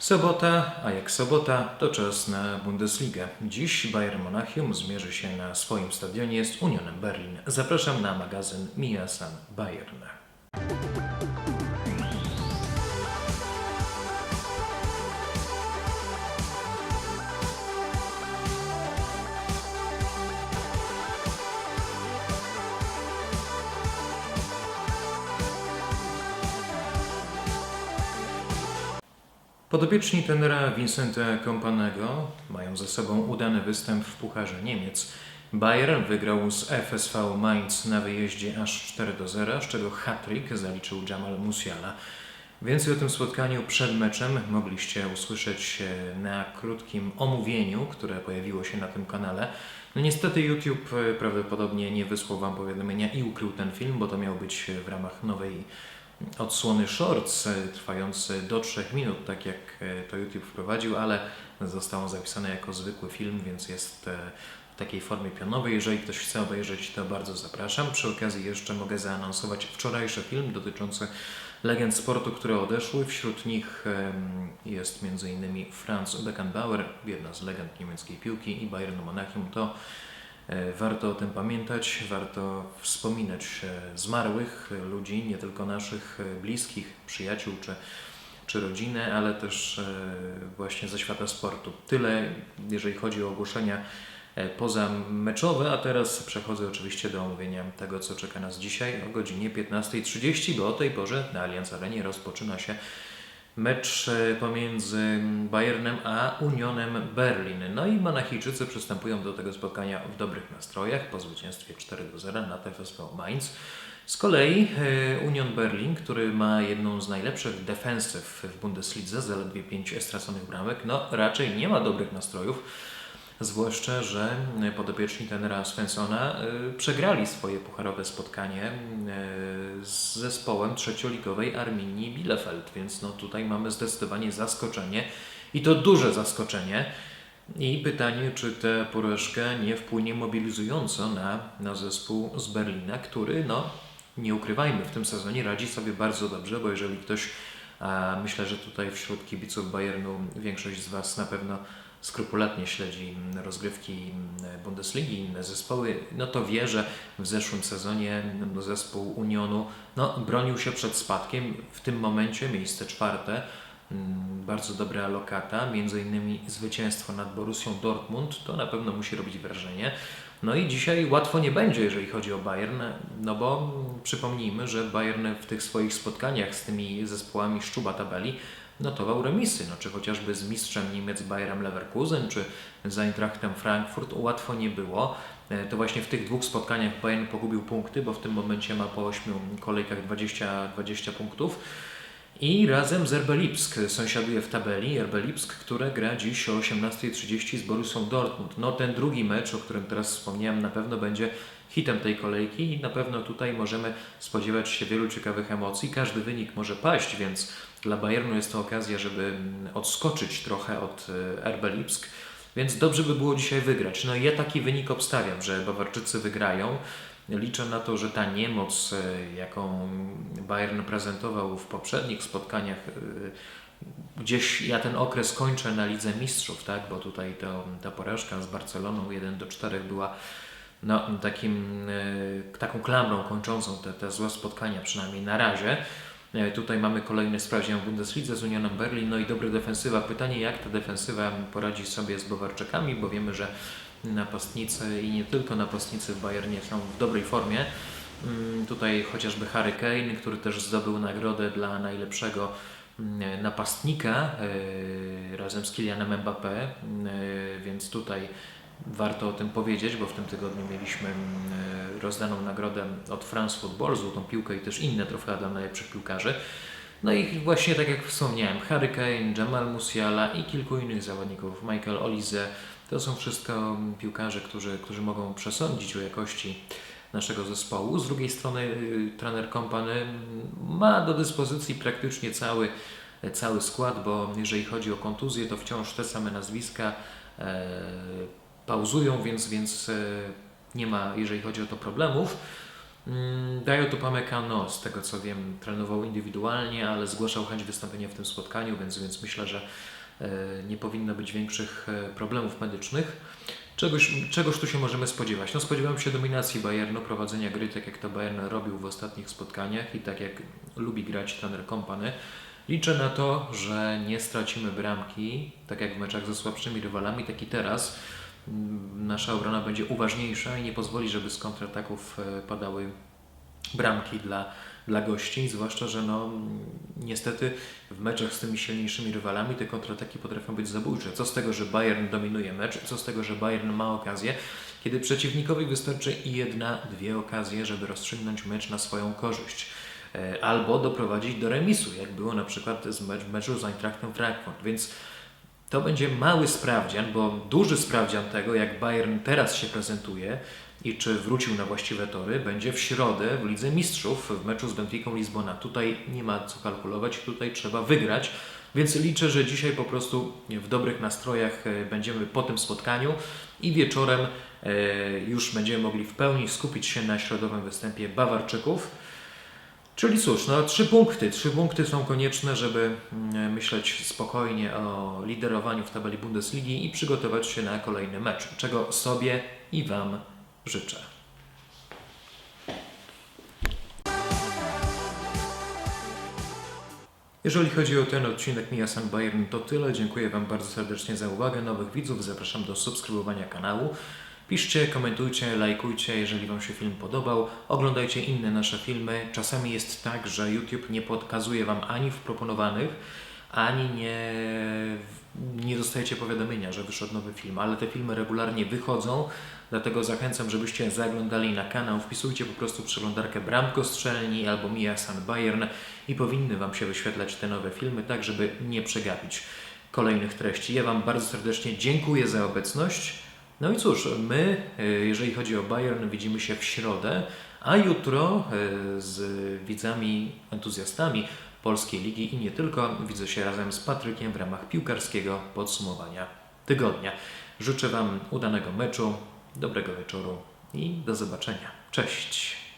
Sobota, a jak sobota, to czas na Bundesligę. Dziś Bayern Monachium zmierzy się na swoim stadionie z Unionem Berlin. Zapraszam na magazyn Mia San Bayern. Podobieczni tenera Vincenta Kompanego mają za sobą udany występ w Pucharze Niemiec. Bayern wygrał z FSV Mainz na wyjeździe aż 4 do 0, z czego hat-trick zaliczył Jamal Musiala. Więcej o tym spotkaniu przed meczem mogliście usłyszeć na krótkim omówieniu, które pojawiło się na tym kanale. No niestety YouTube e, prawdopodobnie nie wysłał Wam powiadomienia i ukrył ten film, bo to miał być w ramach nowej odsłony shorts e, trwający do 3 minut, tak jak e, to YouTube wprowadził, ale został on zapisany jako zwykły film, więc jest e, w takiej formie pionowej. Jeżeli ktoś chce obejrzeć, to bardzo zapraszam. Przy okazji jeszcze mogę zaanonsować wczorajszy film dotyczący legend sportu, które odeszły. Wśród nich jest m.in. Franz Beckenbauer, jedna z legend niemieckiej piłki i Bayernu Monachium. To Warto o tym pamiętać, warto wspominać e, zmarłych e, ludzi, nie tylko naszych e, bliskich, przyjaciół czy, czy rodziny, ale też e, właśnie ze świata sportu. Tyle, jeżeli chodzi o ogłoszenia e, pozameczowe, a teraz przechodzę oczywiście do omówienia tego, co czeka nas dzisiaj o godzinie 15.30, bo o tej porze na Allianz Arenie rozpoczyna się mecz e, pomiędzy Bayernem a Unionem Berlin. No i Monachijczycy przystępują do tego spotkania w dobrych nastrojach po zwycięstwie 4 do 0 nad FSV Mainz. Z kolei e, Union Berlin, który ma jedną z najlepszych defensyw w Bundeslidze, zaledwie 5 straconych bramek, no raczej nie ma dobrych nastrojów. Zwłaszcza, że podopieczni tenera Svensona e, przegrali swoje pucharowe spotkanie e, z zespołem trzecioligowej Arminii Bielefeld, więc no tutaj mamy zdecydowanie zaskoczenie i to duże zaskoczenie. I pytanie, czy ta porażka nie wpłynie mobilizująco na, na zespół z Berlina, który, no nie ukrywajmy, w tym sezonie radzi sobie bardzo dobrze, bo jeżeli ktoś, a myślę, że tutaj wśród kibiców Bayernu większość z Was na pewno skrupulatnie śledzi rozgrywki Bundesligi i inne zespoły, no to wie, że w zeszłym sezonie zespół Unionu no, bronił się przed spadkiem. W tym momencie miejsce czwarte, mm, bardzo dobra lokata, między innymi zwycięstwo nad Borussią Dortmund, to na pewno musi robić wrażenie. No i dzisiaj łatwo nie będzie, jeżeli chodzi o Bayern, no bo przypomnijmy, że Bayern w tych swoich spotkaniach z tymi zespołami szczuba tabeli notował remisy, no, czy chociażby z mistrzem Niemiec Bayerem Leverkusen, czy z Eintrachtem Frankfurt, łatwo nie było. E, To właśnie w tych dwóch spotkaniach Bayern pogubił punkty, bo w tym momencie ma po 8 kolejkach 20, 20 punktów. I razem z RB Lipsk sąsiaduje w tabeli. RB Lipsk, które gra dziś o 18.30 z Borussią Dortmund. No ten drugi mecz, o którym teraz wspomniałem, na pewno będzie hitem tej kolejki i na pewno tutaj możemy spodziewać się wielu ciekawych emocji. Każdy wynik może paść, więc dla Bayernu jest to okazja, żeby mm, odskoczyć trochę od e, RB Lipsk. Więc dobrze by było dzisiaj wygrać. No ja taki wynik obstawiam, że Bawarczycy wygrają. Liczę na to, że ta niemoc, e, jaką Bayern prezentował w poprzednich spotkaniach, e, gdzieś ja ten okres kończę na Lidze Mistrzów, tak? bo tutaj to, ta porażka z Barceloną 1 do 4 była no, takim, taką klamrą kończącą te, te złe spotkania, przynajmniej na razie. E, Tutaj mamy kolejny sprawdzian w Bundeslidze z Unionem Berlin, no i dobra defensywa. Pytanie, jak ta defensywa poradzi sobie z Bawarczykami, bo wiemy, że napastnicy i nie tylko napastnicy w Bayernie są w dobrej formie. Mm, Tutaj chociażby Harry Kane, który też zdobył nagrodę dla najlepszego mm, napastnika e, razem z Kylianem Mbappé, e, więc tutaj warto o tym powiedzieć, bo w tym tygodniu mieliśmy mm, rozdaną nagrodę od France Football, złotą piłkę i też inne trofea dla najlepszych piłkarzy. No i właśnie tak jak wspomniałem, Harry Kane, Jamal Musiala i kilku innych zawodników, Michael Olize, to są wszystko mm, piłkarze, którzy, którzy mogą przesądzić o jakości naszego zespołu. Z drugiej strony y, trener Kompany mm, ma do dyspozycji praktycznie cały, cały skład, bo jeżeli chodzi o kontuzję, to wciąż te same nazwiska e, pauzują, więc, więc e, nie ma, jeżeli chodzi o to, problemów. Mm, Dają Upamecano, z tego co wiem, trenował indywidualnie, ale zgłaszał chęć wystąpienia w tym spotkaniu, więc, więc myślę, że e, nie powinno być większych e, problemów medycznych. Czegoś, czegoż tu się możemy spodziewać? No spodziewam się dominacji Bayernu, prowadzenia gry, tak jak to Bayern robił w ostatnich spotkaniach i tak jak lubi grać trener Kompany. Liczę na to, że nie stracimy bramki, tak jak w meczach ze słabszymi rywalami, tak i teraz. Nasza obrona będzie uważniejsza i nie pozwoli, żeby z kontrataków e, padały bramki dla, dla gości, zwłaszcza, że no, niestety w meczach z tymi silniejszymi rywalami te kontrataki potrafią być zabójcze. Co z tego, że Bayern dominuje mecz, co z tego, że Bayern ma okazję, kiedy przeciwnikowi wystarczy jedna, dwie okazje, żeby rozstrzygnąć mecz na swoją korzyść. E, Albo doprowadzić do remisu, jak było na przykład z mecz, meczu z Eintrachtem Frankfurt. Więc to będzie mały sprawdzian, bo duży sprawdzian tego, jak Bayern teraz się prezentuje i czy wrócił na właściwe tory, będzie w środę w Lidze Mistrzów w meczu z Benficą Lizbona. Tutaj nie ma co kalkulować, tutaj trzeba wygrać, więc liczę, że dzisiaj po prostu w dobrych nastrojach e, będziemy po tym spotkaniu i wieczorem e, już będziemy mogli w pełni skupić się na środowym występie Bawarczyków. Czyli cóż, no trzy punkty. Trzy punkty są konieczne, żeby mm, myśleć spokojnie o liderowaniu w tabeli Bundesligi i przygotować się na kolejny mecz, czego sobie i Wam życzę. Jeżeli chodzi o ten odcinek Miasan Bayern, to tyle. Dziękuję Wam bardzo serdecznie za uwagę. Nowych widzów zapraszam do subskrybowania kanału. Piszcie, komentujcie, lajkujcie, jeżeli Wam się film podobał. Oglądajcie inne nasze filmy. Czasami jest tak, że YouTube nie podkazuje Wam ani w proponowanych, ani nie, nie dostajecie powiadomienia, że wyszedł nowy film, ale te filmy regularnie wychodzą, dlatego zachęcam, żebyście zaglądali na kanał, wpisujcie po prostu przeglądarkę Bramko Strzelni albo Mia San Bayern i powinny Wam się wyświetlać te nowe filmy, tak żeby nie przegapić kolejnych treści. Ja Wam bardzo serdecznie dziękuję za obecność. No i cóż, my, e, jeżeli chodzi o Bayern, widzimy się w środę, a jutro e, z widzami, entuzjastami Polskiej Ligi i nie tylko, widzę się razem z Patrykiem w ramach piłkarskiego podsumowania tygodnia. Życzę Wam udanego meczu, dobrego wieczoru i do zobaczenia. Cześć!